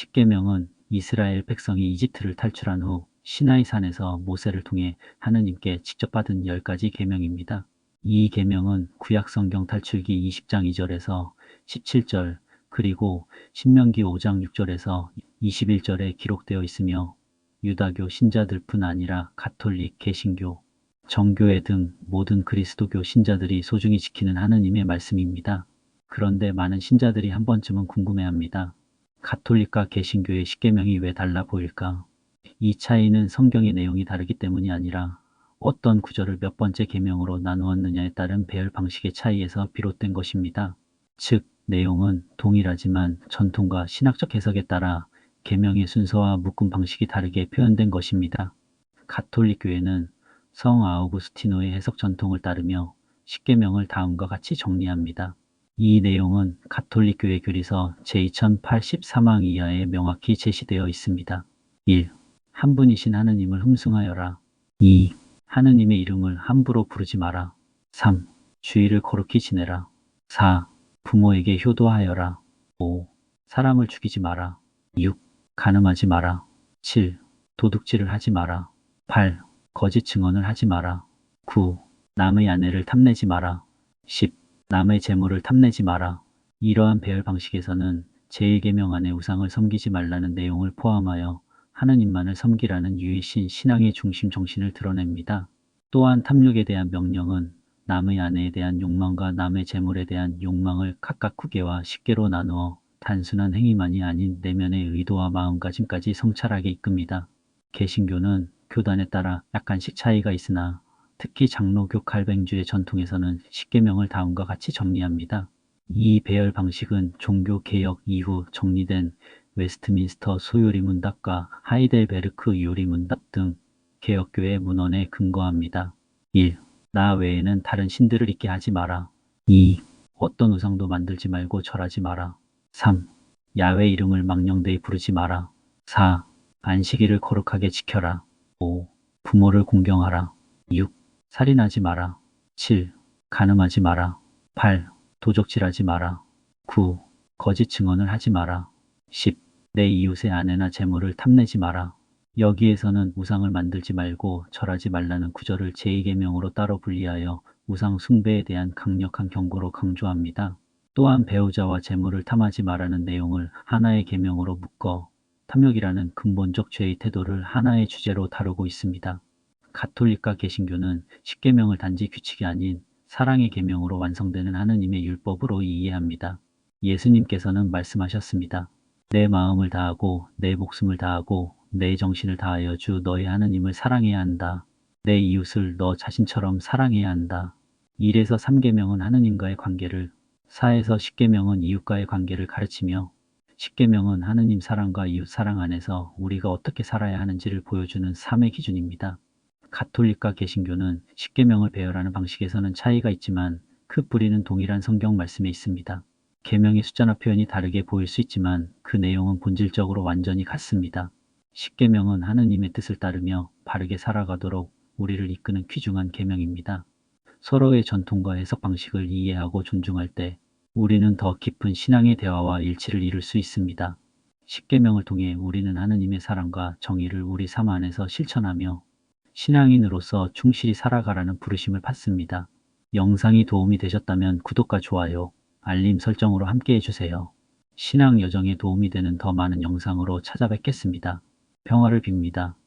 십계명은 이스라엘 백성이 이집트를 탈출한 후 시나이 산에서 모세를 통해 하느님께 직접 받은 10가지 계명입니다. 이 계명은 구약 성경 탈출기 20장 2절에서 17절 그리고 신명기 5장 6절에서 21절에 기록되어 있으며 유다교 신자들뿐 아니라 가톨릭, 개신교, 정교회 등 모든 그리스도교 신자들이 소중히 지키는 하느님의 말씀입니다. 그런데 많은 신자들이 한 번쯤은 궁금해합니다. 가톨릭과 개신교의 십계명이 왜 달라 보일까? 이 차이는 성경의 내용이 다르기 때문이 아니라 어떤 구절을 몇 번째 계명으로 나누었느냐에 따른 배열 방식의 차이에서 비롯된 것입니다. 즉, 내용은 동일하지만 전통과 신학적 해석에 따라 계명의 순서와 묶음 방식이 다르게 표현된 것입니다. 가톨릭 교회는 성 아우구스티노의 해석 전통을 따르며 십계명을 다음과 같이 정리합니다. 이 내용은 가톨릭 교회 교리서 제2083항 이하에 명확히 제시되어 있습니다. 1. 한 분이신 하느님을 흠숭하여라. 2. 하느님의 이름을 함부로 부르지 마라. 3. 주의를 거룩히 지내라. 4. 부모에게 효도하여라. 5. 사람을 죽이지 마라. 6. 간음하지 마라. 7. 도둑질을 하지 마라. 8. 거짓 증언을 하지 마라. 9. 남의 아내를 탐내지 마라. 10. 남의 재물을 탐내지 마라. 이러한 배열 방식에서는 제1계명 안에 우상을 섬기지 말라는 내용을 포함하여 하느님만을 섬기라는 유일신 신앙의 중심 정신을 드러냅니다. 또한 탐욕에 대한 명령은 남의 아내에 대한 욕망과 남의 재물에 대한 욕망을 각각 구개와 십계로 나누어 단순한 행위만이 아닌 내면의 의도와 마음가짐까지 성찰하게 이끕니다. 개신교는 교단에 따라 약간씩 차이가 있으나 특히 장로교 칼뱅주의 전통에서는 십계명을 다음과 같이 정리합니다. 이 배열 방식은 종교 개혁 이후 정리된 웨스트민스터 소요리 문답과 하이델베르크 요리 문답 등 개혁교의 문헌에 근거합니다. 1. 나 외에는 다른 신들을 있게 하지 마라. 2. 어떤 우상도 만들지 말고 절하지 마라. 3. 야외 이름을 망령되이 부르지 마라. 4. 안식일을 거룩하게 지켜라. 5. 부모를 공경하라. 6. 살인하지 마라. 7. 간음하지 마라. 8. 도적질하지 마라. 9. 거짓 증언을 하지 마라. 10. 내 이웃의 아내나 재물을 탐내지 마라. 여기에서는 우상을 만들지 말고 절하지 말라는 구절을 제2계명으로 따로 분리하여 우상 숭배에 대한 강력한 경고로 강조합니다. 또한 배우자와 재물을 탐하지 말라는 내용을 하나의 계명으로 묶어 탐욕이라는 근본적 죄의 태도를 하나의 주제로 다루고 있습니다. 가톨릭과 개신교는 십계명을 단지 규칙이 아닌 사랑의 계명으로 완성되는 하느님의 율법으로 이해합니다. 예수님께서는 말씀하셨습니다. 내 마음을 다하고 내 목숨을 다하고 내 정신을 다하여 주 너의 하느님을 사랑해야 한다. 내 이웃을 너 자신처럼 사랑해야 한다. 1에서 3계명은 하느님과의 관계를 4에서 10계명은 이웃과의 관계를 가르치며 10계명은 하느님 사랑과 이웃 사랑 안에서 우리가 어떻게 살아야 하는지를 보여주는 3의 기준입니다. 가톨릭과 개신교는 10계명을 배열하는 방식에서는 차이가 있지만 그 뿌리는 동일한 성경 말씀에 있습니다. 계명의 숫자나 표현이 다르게 보일 수 있지만 그 내용은 본질적으로 완전히 같습니다. 10계명은 하느님의 뜻을 따르며 바르게 살아가도록 우리를 이끄는 귀중한 계명입니다. 서로의 전통과 해석 방식을 이해하고 존중할 때 우리는 더 깊은 신앙의 대화와 일치를 이룰 수 있습니다. 10계명을 통해 우리는 하느님의 사랑과 정의를 우리 삶 안에서 실천하며 신앙인으로서 충실히 살아가라는 부르심을 받습니다. 영상이 도움이 되셨다면 구독과 좋아요, 알림 설정으로 함께 해주세요. 신앙 여정에 도움이 되는 더 많은 영상으로 찾아뵙겠습니다. 평화를 빕니다.